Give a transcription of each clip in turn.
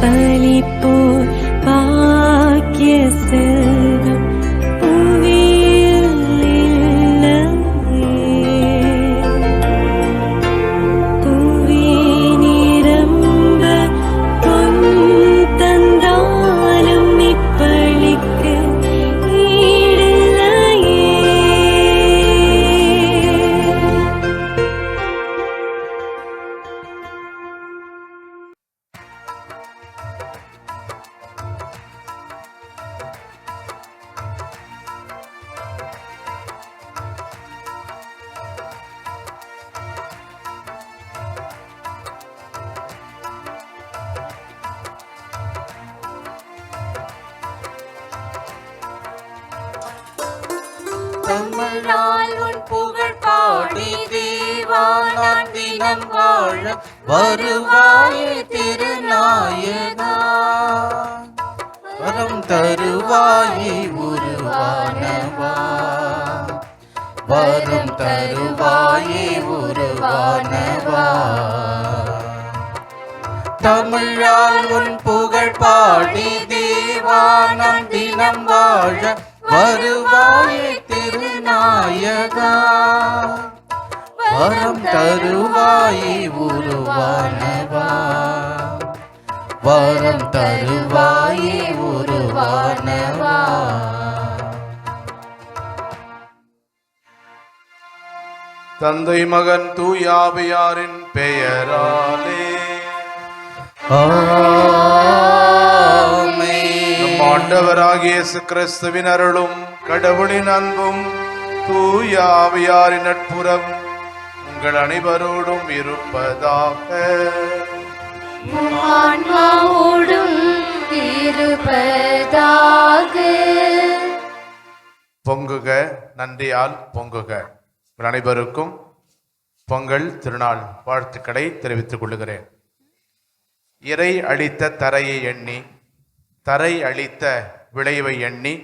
百里不 தமிழால் உன் புகழ் பாடி தேவானான் தினம் வாழ வருவாயே திருநாயகா. வரம் தருவாயே உருவானவா. வரம் தருவாயே உருவானவா. தமிழால் உன் புகழ் பாடி தேவானம் தினம் வாழ வருவாயே திருநாயகா வரம் தருவாயே உருவானவா. வரம் தருவாயே உருவானவா. தந்தை மகன் தூயாவியாரின் பெயராலே. ஆண்டவராகிய கிறிஸ்துவின் அருளும் கடவுளின் அன்பும் தூயாவியாரின் நட்புறம் உங்கள் அனைவரோடும் இருப்பதாக. பொங்குக நன்றியால் பொங்குக. உங்கள் அனைவருக்கும் பொங்கல் திருநாள் வாழ்த்துக்களை தெரிவித்துக் கொள்கிறேன் இறை அளித்த தரையை எண்ணி தரை அளித்த விளைவை எண்ணி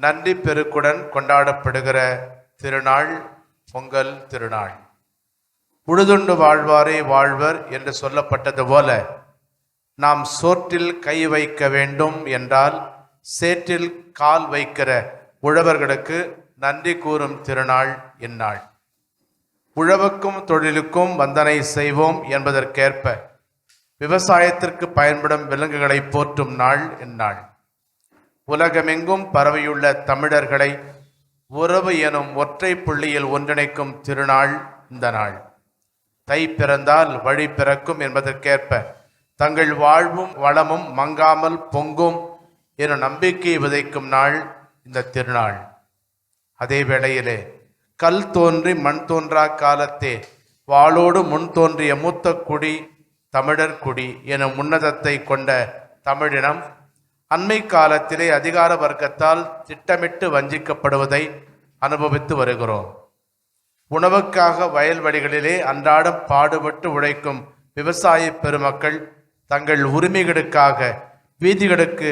நன்றி பெருக்குடன் கொண்டாடப்படுகிற திருநாள் பொங்கல் திருநாள். உழுதுண்டு வாழ்வாரே வாழ்வர் என்று சொல்லப்பட்டது போல நாம் சோற்றில் கை வைக்க வேண்டும் என்றால் சேற்றில் கால் வைக்கிற உழவர்களுக்கு நன்றி கூறும் திருநாள் இந்நாள். உழவுக்கும் தொழிலுக்கும் வந்தனை செய்வோம் என்பதற்கேற்ப விவசாயத்திற்கு பயன்படும் விலங்குகளை போற்றும் நாள் இந்நாள். உலகமெங்கும் பரவியுள்ள தமிழர்களை உறவு எனும் ஒற்றை புள்ளியில் ஒன்றிணைக்கும் திருநாள் இந்த நாள். தை பிறந்தால் வழி பிறக்கும் என்பதற்கேற்ப தங்கள் வாழ்வும் வளமும் மங்காமல் பொங்கும் எனும் நம்பிக்கையை விதைக்கும் நாள் இந்த திருநாள். அதே வேளையிலே கல் தோன்றி மண் தோன்றா காலத்தே வாளோடு முன் தோன்றிய மூத்த குடி தமிழர் குடி எனும் உன்னதத்தை கொண்ட தமிழினம் அண்மை காலத்திலே அதிகார வர்க்கத்தால் திட்டமிட்டு வஞ்சிக்கப்படுவதை அனுபவித்து வருகிறோம். உணவுக்காக வயல்வெளிகளிலே அன்றாடம் பாடுபட்டு உழைக்கும் விவசாய பெருமக்கள் தங்கள் உரிமைகளுக்காக வீதிகளுக்கு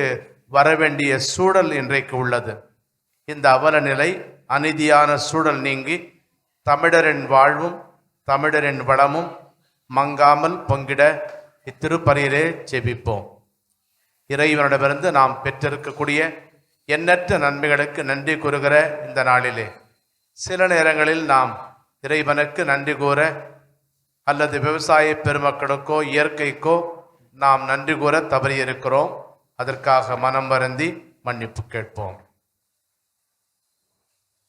வரவேண்டிய சூழல் இன்றைக்கு உள்ளது. இந்த அவல நிலை அநீதியான சூழல் நீங்கி தமிழரின் வாழ்வும் தமிழரின் வளமும் மங்காமல் பொங்கிட இத்திருப்பறையிலே ஜெபிப்போம். இறைவனிடமிருந்து நாம் பெற்றிருக்கக்கூடிய எண்ணற்ற நன்மைகளுக்கு நன்றி கூறுகிற இந்த நாளிலே. சில நேரங்களில் நாம் இறைவனுக்கு நன்றி கூற அல்லது விவசாய பெருமக்களுக்கோ இயற்கைக்கோ நாம் நன்றி கூற தவறியிருக்கிறோம். அதற்காக மனம் வருந்தி மன்னிப்பு கேட்போம்.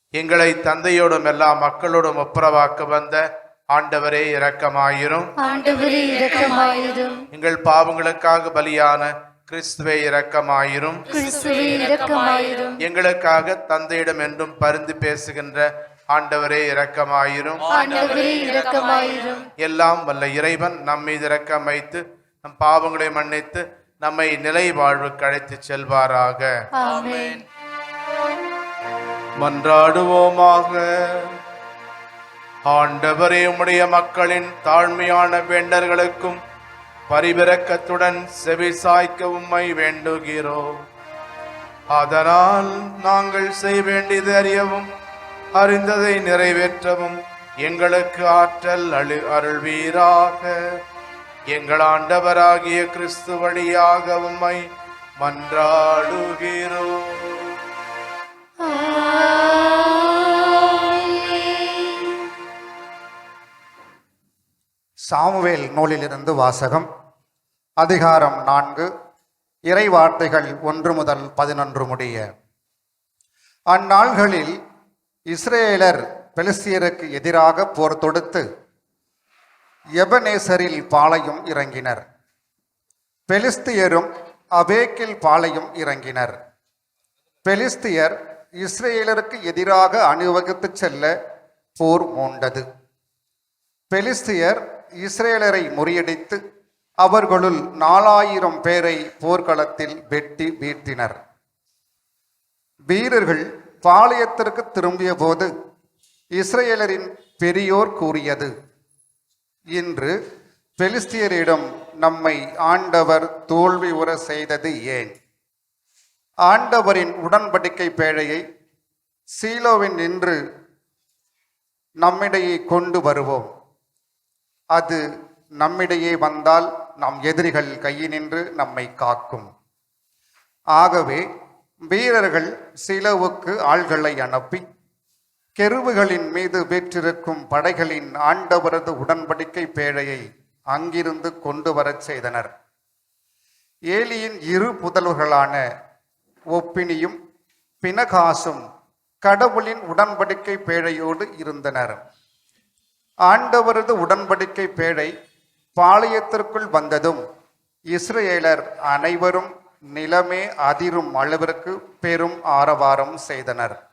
எங்களை தந்தையோடும் எல்லா மக்களோடும் ஒப்புரவாக்க வந்த ஆண்டவரே இரக்கமாயிரும். ஆண்டவரே இரக்கமாயிரும். எங்கள் பாவங்களுக்காக பலியான கிறிஸ்துவே இரக்கமாயிரும். எங்களுக்காக தந்தையிடம் என்றும் பரிந்து பேசுகின்ற ஆண்டவரே இரக்கமாயிரும். எல்லாம் வல்ல இறைவன் நம் மீது இரக்கம் வைத்து நம் பாவங்களை மன்னித்து நம்மை நிலை வாழ்வுக்கு அழைத்துச் செல்வாராக. மன்றாடுவோமாக. ஆண்டவரே உம்முடைய மக்களின் தாழ்மையான வேண்டல்களுக்கும் பரிவிரக்கத்துடன் செவி சாய்க்க உம்மை வேண்டுகிறோம். அதனால் நாங்கள் செய்ய வேண்டியது அறியவும் அறிந்ததை நிறைவேற்றவும் எங்களுக்கு ஆற்றல் அழு அருள்வீராக. எங்கள் ஆண்டவராகிய கிறிஸ்து வழியாக உம்மை மன்றாடுகிறோம். சாமுவேல் நூலிலிருந்து வாசகம் அதிகாரம் நான்கு இறை வார்த்தைகள் ஒன்று முதல் பதினொன்று முடிய. அந்நாள்களில் இஸ்ரேலர் பெலிஸ்தியருக்கு எதிராக போர் தொடுத்து எபனேசரில் பாளையும் இறங்கினர். பெலிஸ்தியரும் அபேக்கில் பாளையும் இறங்கினர். பெலிஸ்தியர் இஸ்ரேலருக்கு எதிராக அணிவகுத்துச் செல்ல போர் மூண்டது. பெலிஸ்தியர் இஸ்ரேலரை முறியடித்து அவர்களுள் நாலாயிரம் பேரை போர்க்களத்தில் வெட்டி வீழ்த்தினர். வீரர்கள் பாளையத்திற்கு திரும்பிய போது இஸ்ரேலரின் பெரியோர் கூறியது இன்று பெலிஸ்தியரிடம் நம்மை ஆண்டவர் தோல்வி உற செய்தது ஏன்? ஆண்டவரின் உடன்படிக்கை பேழையை சீலோவின் நின்று நம்மிடையே கொண்டு வருவோம். அது நம்மிடையே வந்தால் நம் எதிரிகள் கையினின்று நம்மை காக்கும். ஆகவே வீரர்கள் சிலவுக்கு ஆள்களை அனுப்பி கெருவுகளின் மீது வீற்றிருக்கும் படைகளின் ஆண்டவரது உடன்படிக்கை பேழையை அங்கிருந்து கொண்டு வரச் செய்தனர். ஏலியின் இரு புதல்வர்களான ஒப்பினியும் பினகாசும் கடவுளின் உடன்படிக்கை பேழையோடு இருந்தனர். ஆண்டவரது உடன்படிக்கை பேழை பாளையத்திற்குள் வந்ததும் இஸ்ரேலர் அனைவரும் நிலமே அதிரும் அளவிற்கு பெரும் ஆரவாரம் செய்தனர்.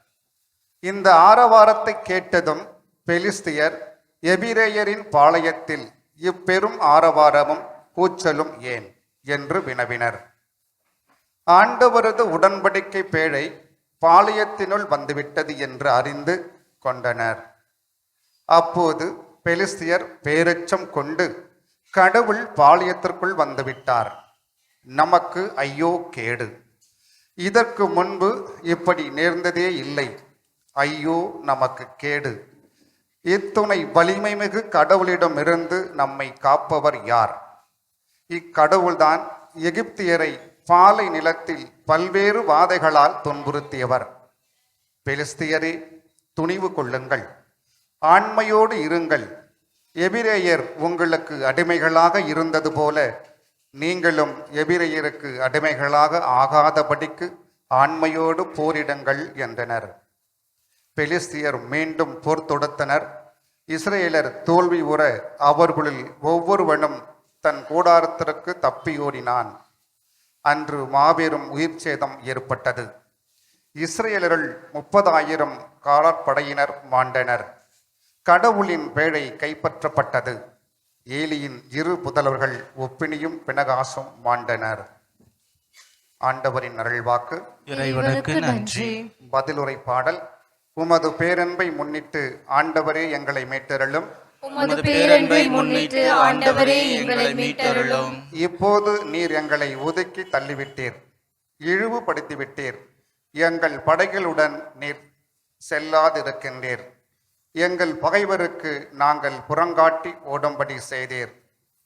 இந்த ஆரவாரத்தை கேட்டதும் பெலிஸ்தியர் எபிரேயரின் பாளையத்தில் இப்பெரும் ஆரவாரமும் கூச்சலும் ஏன்? என்று வினவினர். ஆண்டவரது உடன்படிக்கை பேழை பாளையத்தினுள் வந்துவிட்டது என்று அறிந்து கொண்டனர். அப்போது பெலிஸ்தியர் பேரச்சம் கொண்டு கடவுள் பாளையத்திற்குள் வந்துவிட்டார். நமக்கு ஐயோ கேடு. இதற்கு முன்பு இப்படி நேர்ந்ததே இல்லை. ஐயோ நமக்கு கேடு. இத்துணை வலிமை மிகு கடவுளிடமிருந்து நம்மை காப்பவர் யார்? இக்கடவுள்தான் எகிப்தியரை பாலை நிலத்தில் பல்வேறு வாதைகளால் துன்புறுத்தியவர். பெலிஸ்தியரே துணிவு கொள்ளுங்கள். ஆண்மையோடு இருங்கள். எபிரேயர் உங்களுக்கு அடிமைகளாக இருந்தது போல நீங்களும் எபிரேயருக்கு அடிமைகளாக ஆகாதபடிக்கு ஆண்மையோடு போரிடுங்கள் என்றனர். பெலிஸ்தியர் மீண்டும் போர் தொடுத்தனர். இஸ்ரேலர் தோல்வி உற அவர்களில் ஒவ்வொருவனும் தன் கூடாரத்திற்கு தப்பியோடினான். அன்று மாபெரும் உயிர் சேதம் ஏற்பட்டது. இஸ்ரேலர்கள் முப்பதாயிரம் காலாட்படையினர் மாண்டனர். கடவுளின் பேழை கைப்பற்றப்பட்டது. ஏலியின் இரு புதல்வர்கள் ஒப்பினியும் பினகாசும் மாண்டனர். ஆண்டவரின் அருள்வாக்கு. இறைவனுக்கு நன்றி. பதிலுரை பாடல். உமது பேரன்பை முன்னிட்டு ஆண்டவரே எங்களை மீட்டருளும். உமது பேரன்பை முன்னிட்டு ஆண்டவரே எங்களை மீட்டருளும். இப்போது நீர் எங்களை ஒதுக்கி தள்ளிவிட்டீர். இழிவுபடுத்திவிட்டீர். எங்கள் படைகளுடன் நீர் செல்லாதிருக்கின்றீர். எங்கள் பகைவருக்கு நாங்கள் புறங்காட்டி ஓடும்படி செய்தீர்.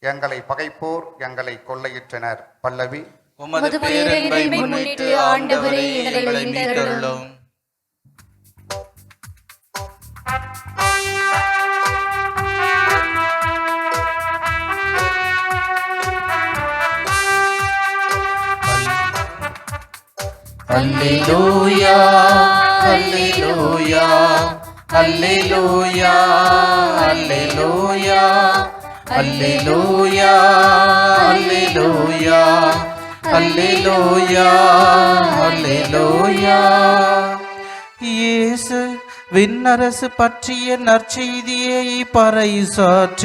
எங்களை பகைப்போர் எங்களை கொள்ளையிற்றனர். பல்லவி. உமது பேரன்பை முன்னிட்டு ஆண்டவரே எங்களை மீட்டருளும். அல்லேலூயா அல்லேலூயா அல்லேலூயா அல்லேலூயா அல்லேலூயா அல்லேலூயா அல்லேலூயா அல்லேலூயா இயேசு விண்ணரசு பற்றிய நற்செய்தியை பறைசாற்றினார்.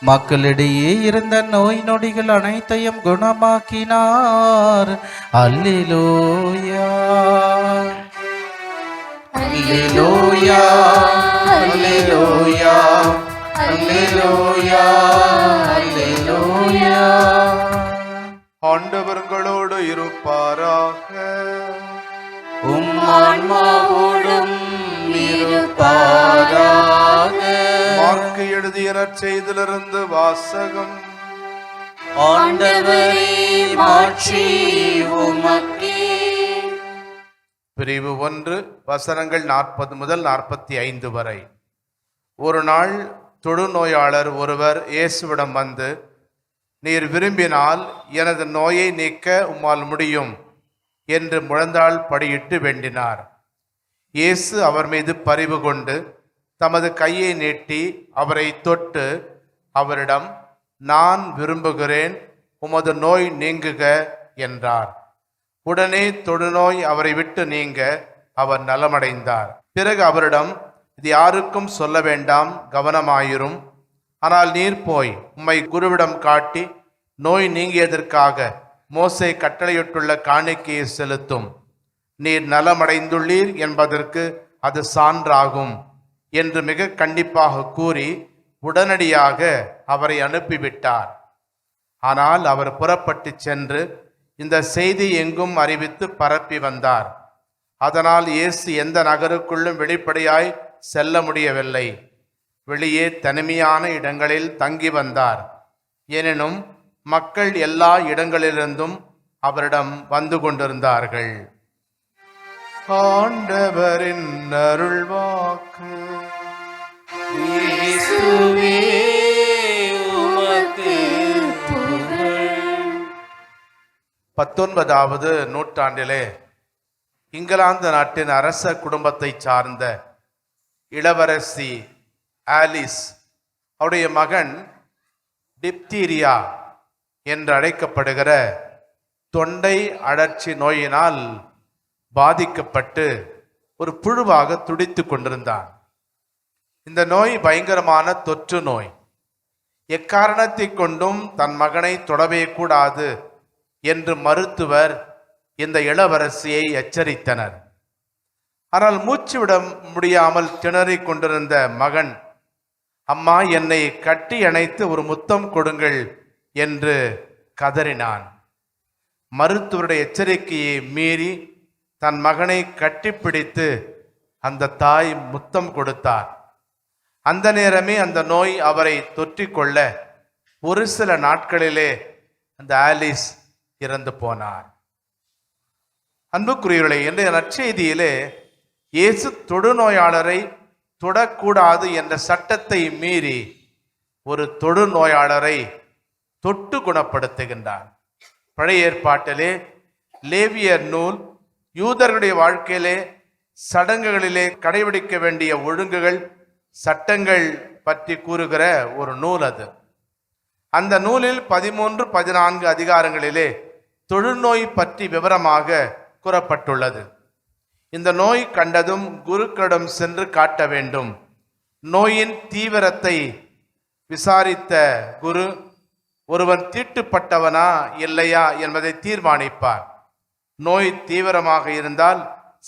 மக்களிடையே இருந்த நோய் நொடிகள் அனைத்தையும் குணமாக்கினார். அல்லேலூயா. அல்லேலூயா அல்லேலூயா அல்லேலூயா அல்லேலூயா ஆண்டவர்களோடு இருப்பாராக. உம் ஆன்மாவோடும் இருப்பாராக. மார்க்கு எழுதிய நற்செய்திலிருந்து வாசகம். ஆண்டவரே மாட்சி உமக்கே பிரிவு ஒன்று வசனங்கள் நாற்பது முதல் நாற்பத்தி ஐந்து வரை. ஒரு நாள் தொழுநோயாளர் ஒருவர் இயேசுவிடம் வந்து நீர் விரும்பினால் எனது நோயை நீக்க உம்மால் முடியும் என்று முழந்தாள் படியிட்டு வேண்டினார். இயேசு அவர் மீது பரிவு கொண்டு தமது கையை நீட்டி அவரை தொட்டு அவரிடம் நான் விரும்புகிறேன் உமது நோய் நீங்குக என்றார். உடனே தொழுநோய் அவரை விட்டு நீங்க அவர் நலமடைந்தார். பிறகு அவரிடம் இது யாருக்கும் சொல்ல வேண்டாம் கவனமாயிரும். ஆனால் நீர் போய் உம்மை குருவிடம் காட்டி நோய் நீங்கியதற்காக மோசை கட்டளையிட்டுள்ள காணிக்கையை செலுத்தும். நீர் நலமடைந்துள்ளீர் என்பதற்கு அது சான்றாகும் என்று மிக கண்டிப்பாக கூறி உடனடியாக அவரை அனுப்பிவிட்டார். ஆனால் அவர் புறப்பட்டு சென்று இந்த செய்தி எங்கும் அறிவித்து பரப்பி வந்தார். அதனால் இயேசு எந்த நகருக்குள்ளும் வெளிப்படையாய் செல்ல முடியவில்லை. வெளியே தனிமையான இடங்களில் தங்கி வந்தார். எனினும் மக்கள் எல்லா இடங்களிலிருந்தும் அவரிடம் வந்து கொண்டிருந்தார்கள். ஆண்டவரின் அருள்வாக்கு. பத்தொன்பதாவது நூற்றாண்டிலே இங்கிலாந்து நாட்டின் அரச குடும்பத்தை சார்ந்த இளவரசி ஆலிஸ் அவருடைய மகன் டிப்தீரியா என்று அழைக்கப்படுகிற தொண்டை அழற்சி நோயினால் பாதிக்கப்பட்டு ஒரு புழுவாக துடித்து கொண்டிருந்தான். இந்த நோய் பயங்கரமான தொற்று நோய். எக்காரணத்தை கொண்டும் தன் மகனை தொடவே கூடாது என்று மருத்துவர் இந்த இளவரசியை எச்சரித்தனர். ஆனால் மூச்சு விட முடியாமல் திணறிக் கொண்டிருந்த மகன் அம்மா என்னை கட்டி அணைத்து ஒரு முத்தம் கொடுங்கள் என்று கதறினான். மருத்துவருடைய எச்சரிக்கையை மீறி தன் மகனை கட்டிப்பிடித்து அந்த தாய் முத்தம் கொடுத்தார். அந்த நேரமே அந்த நோய் அவரை தொற்றிக்கொள்ள ஒரு சில நாட்களிலே அந்த ஆலிஸ் இறந்து போனார். அன்புக்குரியவர்களே இன்றைய நற்செய்தியிலே இயேசு தொடுநோயாளரை தொடக்கூடாது என்ற சட்டத்தை மீறி ஒரு தொடுநோயாளரை தொட்டு குணப்படுத்துகின்றார். பழைய ஏற்பாட்டிலே லேவியர் நூல் யூதர்களுடைய வாழ்க்கையிலே சடங்குகளிலே கடைபிடிக்க வேண்டிய ஒழுங்குகள் சட்டங்கள் பற்றி கூறுகிற ஒரு நூல் அது. அந்த நூலில் பதிமூன்று பதினான்கு அதிகாரங்களிலே தொழுநோய் பற்றி விவரமாக கூறப்பட்டுள்ளது. இந்த நோய் கண்டதும் குருக்களிடம் சென்று காட்ட வேண்டும். நோயின் தீவிரத்தை விசாரித்த குரு ஒருவன் தீட்டுப்பட்டவனா இல்லையா என்பதை தீர்மானிப்பார். நோய் தீவிரமாக இருந்தால்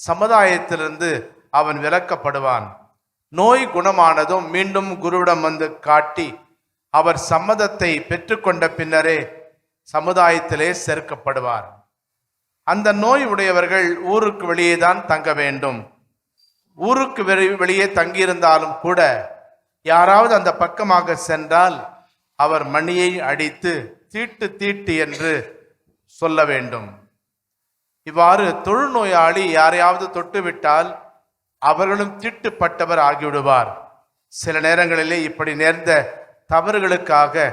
சமுதாயத்திலிருந்து அவன் விலக்கப்படுவான். நோய் குணமானதும் மீண்டும் குருவிடம் வந்து காட்டி அவர் சம்மதத்தை பெற்றுக்கொண்ட பின்னரே சமுதாயத்திலே சேர்க்கப்படுவார். அந்த நோய் உடையவர்கள் ஊருக்கு வெளியே தான் தங்க வேண்டும். ஊருக்கு வெளி- வெளியே தங்கியிருந்தாலும் கூட யாராவது அந்த பக்கமாக சென்றால் அவர் மணியை அடித்து தீட்டு தீட்டு என்று சொல்ல வேண்டும். இவ்வாறு தொழுநோயாளி யாரையாவது தொட்டுவிட்டால் அவர்களும் தீட்டுப்பட்டவர் ஆகிவிடுவார். சில நேரங்களிலே இப்படி நேர்ந்த தவறுகளுக்காக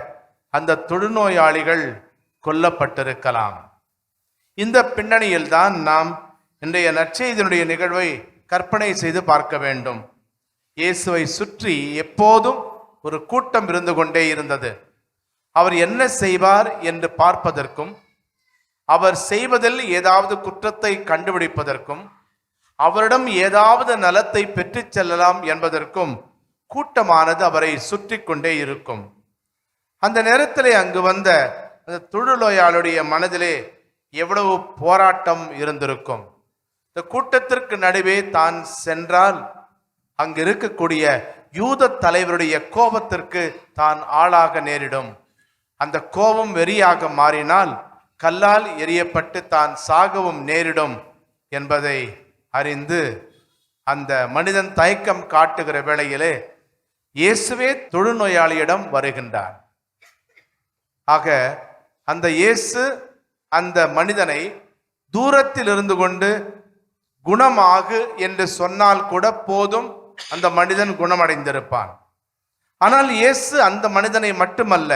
அந்த தொழுநோயாளிகள் கொல்லப்பட்டிருக்கலாம். இந்த பின்னணியில் தான் நாம் இன்றைய நற்செய்தியினுடைய நிகழ்வை கற்பனை செய்து பார்க்க வேண்டும். இயேசுவை சுற்றி எப்போதும் ஒரு கூட்டம் இருந்து கொண்டே இருந்தது. அவர் என்ன செய்வார் என்று பார்ப்பதற்கும் அவர் செய்வதில் ஏதாவது குற்றத்தை கண்டுபிடிப்பதற்கும் அவரிடம் ஏதாவது நலத்தை பெற்றுச் செல்லலாம் என்பதற்கும் கூட்டமானது அவரை சுற்றி கொண்டே இருக்கும். அந்த நேரத்தில் அங்கு வந்த அந்த தொழுநோயாளுடைய மனதிலே எவ்வளவு போராட்டம் இருந்திருக்கும். இந்த கூட்டத்திற்கு நடுவே தான் சென்றால் அங்கு இருக்கக்கூடிய யூத தலைவருடைய கோபத்திற்கு தான் ஆளாக நேரிடும். அந்த கோபம் வெறியாக மாறினால் கல்லால் எரியப்பட்டு தான் சாகவும் நேரிடும் என்பதை அறிந்து அந்த மனிதன் தயக்கம் காட்டுகிற வேளையிலே இயேசுவே தொழுநோயாளியிடம் வருகின்றார். ஆக அந்த இயேசு அந்த மனிதனை தூரத்தில் இருந்து கொண்டு குணமாகு என்று சொன்னால் கூட போதும் அந்த மனிதன் குணமடைந்திருப்பான். ஆனால் இயேசு அந்த மனிதனை மட்டுமல்ல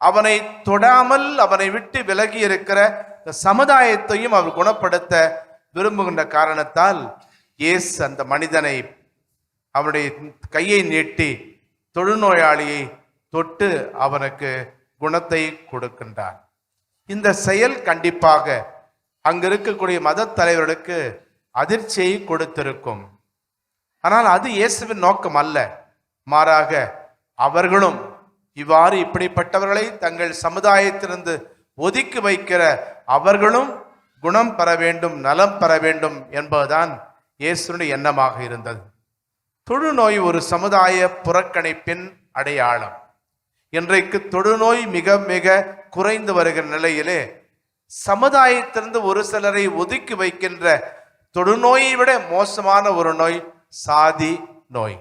அவனை தொடாமல் அவனை விட்டு விலகி இருக்கிற சமுதாயத்தையும் அவர் குணப்படுத்த விரும்புகின்ற காரணத்தால் இயேசு அந்த மனிதனை அவனுடைய கையை நீட்டி தொழுநோயாளியை தொட்டு அவனுக்கு குணத்தை கொடுக்கின்றார் இந்த செயல் கண்டிப்பாக அங்கு இருக்கக்கூடிய மத தலைவர்களுக்கு அதிர்ச்சியை கொடுத்திருக்கும். ஆனால் அது இயேசுவின் நோக்கம் அல்ல. மாறாக அவர்களும் இவ்வாறு இப்படிப்பட்டவர்களை தங்கள் சமுதாயத்திலிருந்து ஒதுக்கி வைக்கிற அவர்களும் குணம் பெற வேண்டும் நலம் பெற வேண்டும் என்பதுதான் இயேசுனுடைய எண்ணமாக இருந்தது. தொழுநோய் ஒரு சமுதாய புறக்கணிப்பின் அடையாளம். இன்றைக்கு தொழுநோய் மிக மிக குறைந்து வருகிற நிலையிலே சமுதாயத்திலிருந்து ஒரு சிலரை ஒதுக்கி வைக்கின்ற தொழுநோயை விட மோசமான ஒரு நோய் சாதி நோய்.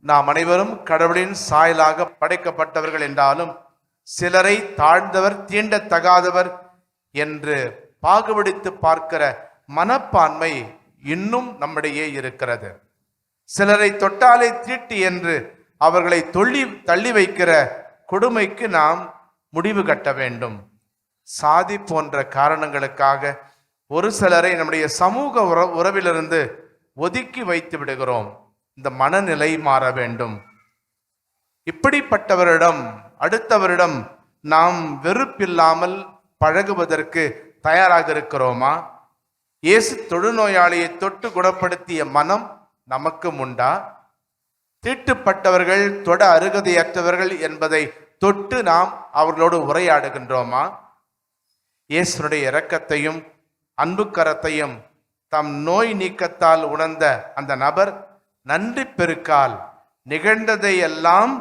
நாம் அனைவரும் கடவுளின் சாயலாக படைக்கப்பட்டவர்கள் என்றாலும் சிலரை தாழ்ந்தவர் தீண்டத்தகாதவர் என்று பாகுபடித்து பார்க்கிற மனப்பான்மை இன்னும் நம்மிடையே இருக்கிறது. சிலரை தொட்டாலே தீட்டு என்று அவர்களை தொள்ளி தள்ளி வைக்கிற கொடுமைக்கு நாம் முடிவு கட்ட வேண்டும். சாதி போன்ற காரணங்களுக்காக ஒரு சிலரை நம்முடைய சமூக உற உறவிலிருந்து ஒதுக்கி வைத்து விடுகிறோம். இந்த மனநிலை மாற வேண்டும். இப்படிப்பட்டவரிடம் அடுத்தவரிடம் நாம் வெறுப்பில்லாமல் பழகுவதற்கு தயாராக இருக்கிறோமா? இயேசு தொழுநோயாளியை தொட்டு குணப்படுத்திய மனம் நமக்கும் உண்டா? தீட்டுப்பட்டவர்கள் தொட அருகதையற்றவர்கள் என்பதை தொட்டு நாம் அவர்களோடு உரையாடுகின்றோமா? இயேசுனுடைய இரக்கத்தையும் அன்புக்கரத்தையும் தம் நோய் நீக்கத்தால் உணர்ந்த அந்த நபர் நன்றி பெருக்கால் நிகழ்ந்ததையெல்லாம்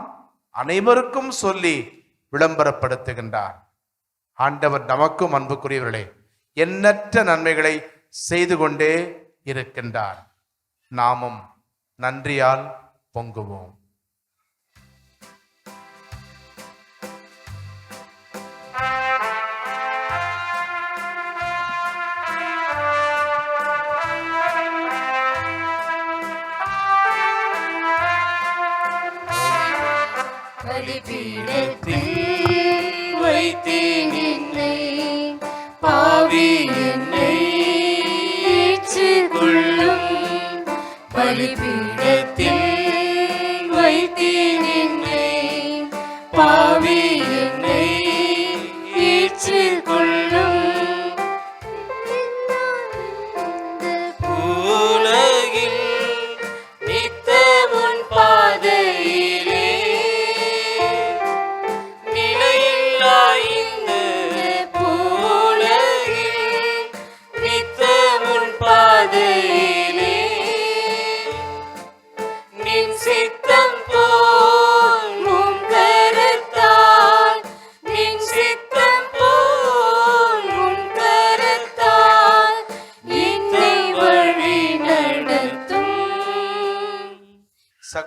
அனைவருக்கும் சொல்லி விளம்பரப்படுத்துகின்றார். ஆண்டவர் நமக்கும் அன்புக்குரியவர்களே எண்ணற்ற நன்மைகளை செய்து கொண்டே இருக்கின்றார். நாமும் நன்றியால் பொங்குவோம் பலிபீடத்தில் வைத்தேன் என்னை பாவி என்னை ஏற்றுக்கொள்ளும் பலிபீடத்தில்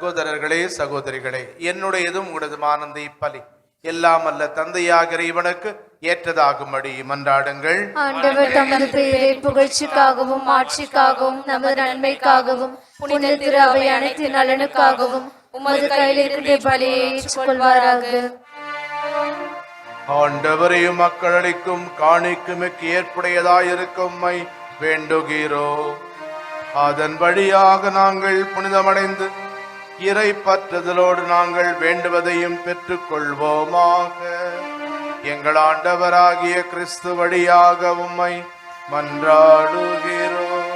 சகோதரர்களே சகோதரிகளே என்னுடையதும் உங்களதுமான அந்த இப்பலி எல்லாம் அல்ல தந்தையாகிற இவனுக்கு ஏற்றதாகும்படி மன்றாடுங்கள். ஆண்டவர் தமது பெயரை புகழ்ச்சிக்காகவும் ஆட்சிக்காகவும் நமது நன்மைக்காகவும் புனித திரு அவை அனைத்து நலனுக்காகவும் உமது கையில் இருக்கின்ற பலியை ஏற்றுக்கொள்வாராக. ஆண்டவரையும் மக்களளிக்கும் காணிக்குமிக்கு ஏற்புடையதாயிருக்கும்மை வேண்டுகிறோ அதன் வழியாக நாங்கள் புனிதமடைந்து இறை பற்றுதலோடு நாங்கள் வேண்டுவதையும் பெற்றுக்கொள்வோமாக. எங்கள் ஆண்டவராகிய கிறிஸ்து வழியாக உம்மை மன்றாடுகிறோம்.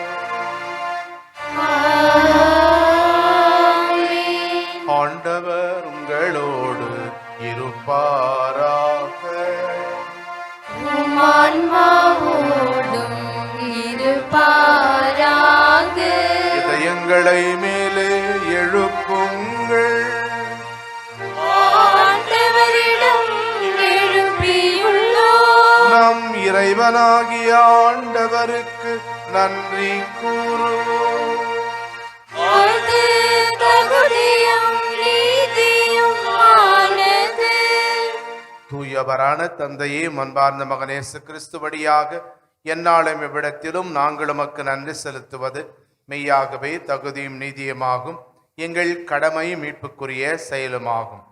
ஆண்டவர் உங்களோடு இருப்பாராக. இருப்பாராக. இதயங்களை மேலே இறைவனாகிய ஆண்டவருக்கு நன்றி கூறுவோம் தந்தையே மன்பார்ந்த மகனேசு கிறிஸ்துவடியாக என்னாலும் இவ்விடத்திலும் நாங்கள் நன்றி செலுத்துவது. மெய்யாகவே தகுதியும் நீதியுமாகும். எங்கள் கடமை மீட்புக்குரிய செயலுமாகும்.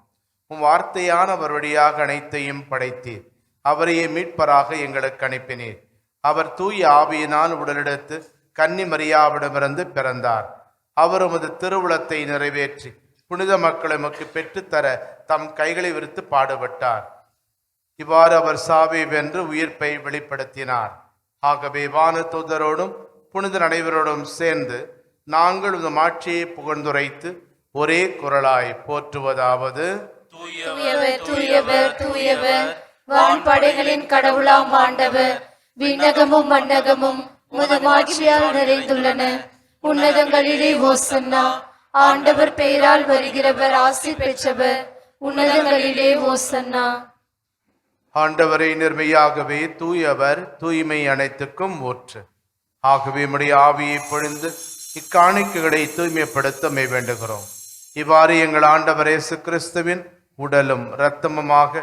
உன் வார்த்தையானவர் வழியாக அனைத்தையும் படைத்தீர். அவரையே மீட்பராக எங்களுக்கு அனுப்பினீர். அவர் தூய ஆவியினால் உடலெடுத்து கன்னி மரியாவிடமிருந்து பிறந்தார். அவர் உமது திருவுளத்தை நிறைவேற்றி புனித மக்களை உமக்கு பெற்றுத்தர தம் கைகளை விரித்து பாடுபட்டார். இவ்வாறு அவர் சாவை வென்று உயிர்ப்பை வெளிப்படுத்தினார். ஆகவே வானதூதரோடும் புனித அனைவரோடும் சேர்ந்து நாங்கள் இந்த மாட்சியை புகழ்ந்துரைத்து ஒரே குரலாய் போற்றுவதாவது தூயவர் தூயவர் தூயவர். வான்படைகளின் கடவுளாம் ஆண்டவர். விண்ணகமும் மன்னகமும் முதமாட்சியால் நிறைந்துள்ளன. உன்னதங்களிலே ஓசன்னா ஆண்டவர் பெயரால் வருகிறவர் ஆசி பெற்றவர். உன்னதங்களிலே ஓசன்னா. ஆண்டவரை நிர்மையாகவே தூயவர் தூய்மை அனைத்துக்கும் ஊற்று ஆகவே நம்முடைய ஆவியை பொழிந்து இக்காணிக்கைகளை தூய்மைப்படுத்த மே வேண்டுகிறோம். இவ்வாறு எங்கள் ஆண்டவர் இயேசு கிறிஸ்துவின் உடலும் இரத்தமுமாக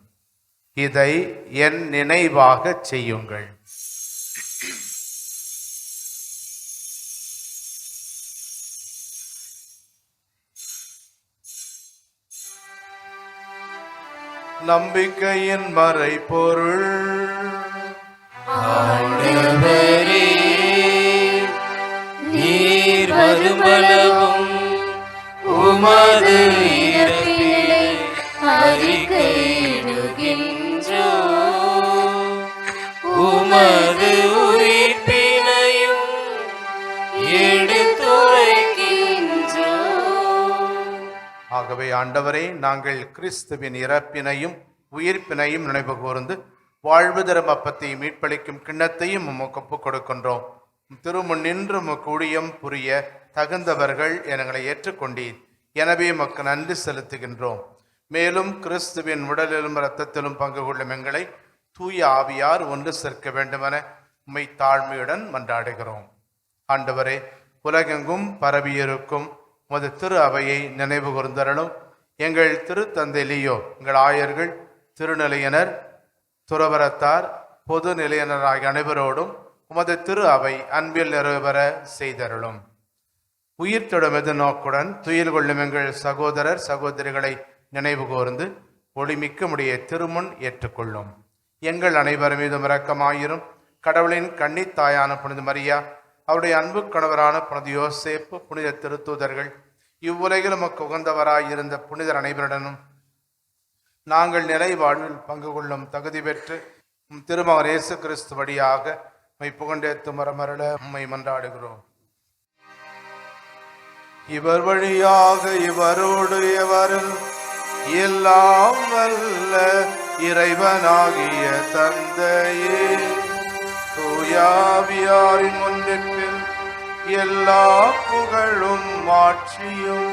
இதை என் நினைவாகச் செய்யுங்கள். நம்பிக்கையின் மறை பொருள் நீர் வருமளவும் உமது அறிக்கை உமது உயிர்ப்பினையும் ஆகவே ஆண்டவரே நாங்கள் கிறிஸ்துவின் இறப்பினையும் உயிர்ப்பினையும் நினைவு கூர்ந்து வாழ்வு தரும் அப்பத்தையும் மீட்பளிக்கும் கிண்ணத்தையும் உமக்கு ஒப்புக் கொடுக்கின்றோம். திருமுன் நின்று உமக்கு புரிய தகுந்தவர்கள் எங்களை ஏற்றுக்கொண்டீர். எனவே உமக்கு நன்றி செலுத்துகின்றோம். மேலும் கிறிஸ்துவின் உடலிலும் இரத்தத்திலும் பங்கு கொள்ளும் எங்களை தூய ஆவியார் ஒன்று சேர்க்க வேண்டுமென உம்மை தாழ்மையுடன் மன்றாடுகிறோம். ஆண்டவரே உலகெங்கும் பரவியிருக்கும் உமது திரு அவையை நினைவு கூர்ந்தரலும் எங்கள் திருத்தந்தை லியோ எங்கள் ஆயர்கள் திருநிலையினர் துறவரத்தார் பொது நிலையினர் ஆகிய அனைவரோடும் உமது திரு அவை அன்பில் நிறைவேற செய்தருளும். உயிர்த்தொடும் எதிர்நோக்குடன் துயில் கொள்ளும் எங்கள் சகோதரர் சகோதரிகளை நினைவு கூர்ந்து ஒளிமிக்க முடிய திருமுன் ஏற்றுக்கொள்ளும். எங்கள் அனைவர் மீதும் இரக்கமாயிரும். கடவுளின் கன்னித்தாயான புனித மரியா அவருடைய அன்பு கணவரான புனித யோசேப்பு புனித திருத்தூதர்கள் இவ்வுலகில் நமக்கு உகந்தவராயிருந்த புனிதர் அனைவருடனும் நாங்கள் நிலை வாழ்வில் பங்கு கொள்ளும் தகுதி பெற்று திருமகர் இயேசு கிறிஸ்து வழியாக புகண்டே புகண்டேத்து மரமருள உம்மை மன்றாடுகிறோம். இவர் வழியாக இவரோடு எவரும் எல்லாம் வல்ல இறைவனாகிய தந்தையே தூயாவியாரின் ஒன்றிப்பில் எல்லா புகழும் மாற்றியும்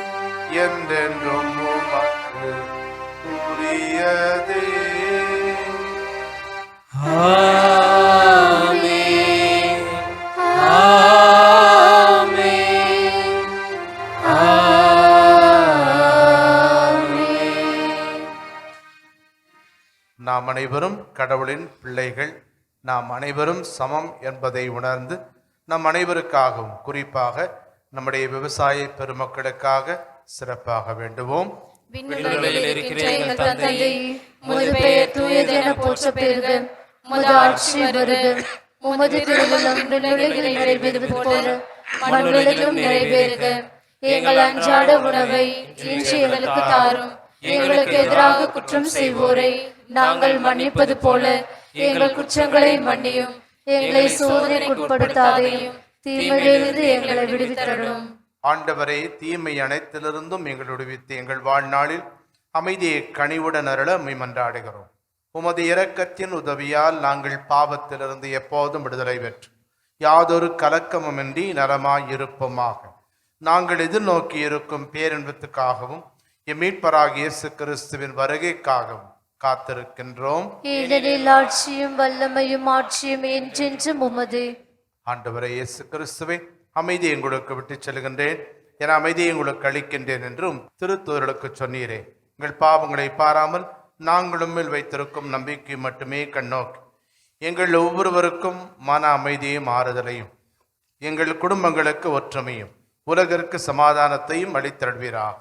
என்றென்றும் உமக்கு உரியதே. ஆமென். நாம் அனைவரும் கடவுளின் பிள்ளைகள். நாம் அனைவரும் சமம் என்பதை உணர்ந்து நம் அனைவருக்காகவும் குறிப்பாக நம்முடைய விவசாய பெருமக்களுக்காக சிறப்பாக வேண்டுவோம். நிறைவேறுக. எங்கள் அன்றாட உணவை இன்று எங்களுக்கு தாரும். எங்களுக்கு எதிராக குற்றம் செய்வோரை நாங்கள் மன்னிப்பது போல எங்கள் குற்றங்களை மன்னியும். எங்களை சோதனைக்குட்படுத்தாதையும் தீமையிலிருந்து எங்களை விடுவித்தரும் ஆண்டவரே தீமை அனைத்திலிருந்தும் எங்கள் விடுவித்து எங்கள் வாழ்நாளில் அமைதியை கனிவுடன் அருள உம்மை மன்றாடுகிறோம். உமது இரக்கத்தின் உதவியால் நாங்கள் பாவத்திலிருந்து எப்போதும் விடுதலை பெற்று யாதொரு கலக்கமுமின்றி நலமாய் இருப்போமாக. நாங்கள் எதிர்நோக்கி இருக்கும் பேரின்பத்துக்காகவும் எம் மீட்பராகிய இயேசு கிறிஸ்துவின் வருகைக்காகவும் காத்திருக்கின்றோம். ஏனெனில் ஆட்சியும் வல்லமையும் ஆட்சியும் என்றென்றும் உமது. ஆண்டவரை இயேசு கிறிஸ்துவை அமைதியை உங்களுக்கு விட்டுச் செல்கின்றேன். என அமைதியை உங்களுக்கு அளிக்கின்றேன் என்றும் திருத்தூதர்களுக்கு சொன்னீரே. எங்கள் பாவங்களை பாராமல் நாங்களும் மேல் வைத்திருக்கும் நம்பிக்கை மட்டுமே கண்ணோக்கி எங்கள் ஒவ்வொருவருக்கும் மன அமைதியும் ஆறுதலையும் எங்கள் குடும்பங்களுக்கு ஒற்றுமையும் உலகிற்கு சமாதானத்தையும் அளித்தருள்வீராக.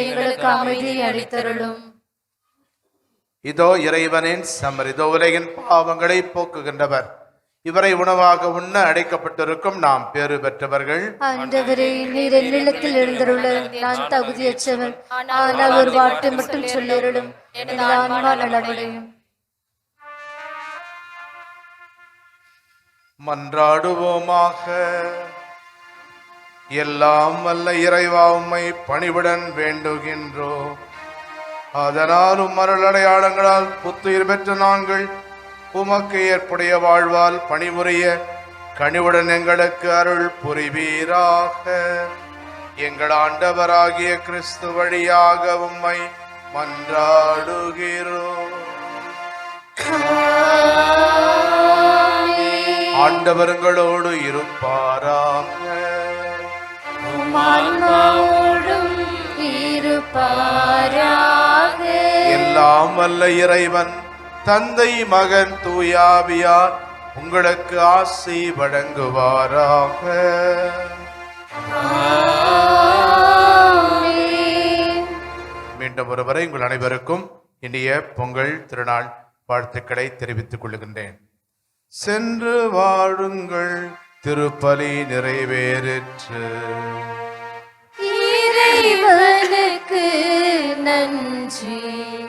எங்களுக்கு அமைதியை அளித்தருளும். இதோ இறைவனின் சமர் இதோ உலகின் பாவங்களை போக்குகின்றவர். இவரை உணவாக உண்ண அடைக்கப்பட்டிருக்கும் நாம் பேறு பெற்றவர்கள். ஆண்டவரே நீர் என்னிடத்தில் எழுந்தருள நான் தகுதியற்றவன். ஆனால் ஒரு வார்த்தை மட்டும் சொல்லிருளும். நலமடையும். மன்றாடுவோமாக. எல்லாம் வல்ல இறைவா உம்மை பணிவுடன் வேண்டுகின்றோம் அதனாலும் அருள் அடையாளங்களால் புத்துயிர் பெற்ற நாங்கள் உமக்கு ஏற்புடைய வாழ்வால் பணிபுரிய கனிவுடன் எங்களுக்கு அருள் புரிவீராக. எங்கள் ஆண்டவராகிய கிறிஸ்து வழியாக உம்மை மன்றாடுகிறோம். ஆண்டவர்களோடு இருப்பாராக ஆன்மாவோடும் இருப்பாராக. எல்லாம் வல்ல இறைவன் தந்தை மகன் தூயாவியார் உங்களுக்கு ஆசி வழங்குவாராக. மீண்டும் ஒருவரை உங்கள் அனைவருக்கும் இனிய பொங்கல் திருநாள் வாழ்த்துக்களை தெரிவித்துக் கொள்கின்றேன். சென்று வாழுங்கள். திருப்பலி நிறைவேறிற்று. இறைவனுக்கு நன்றி.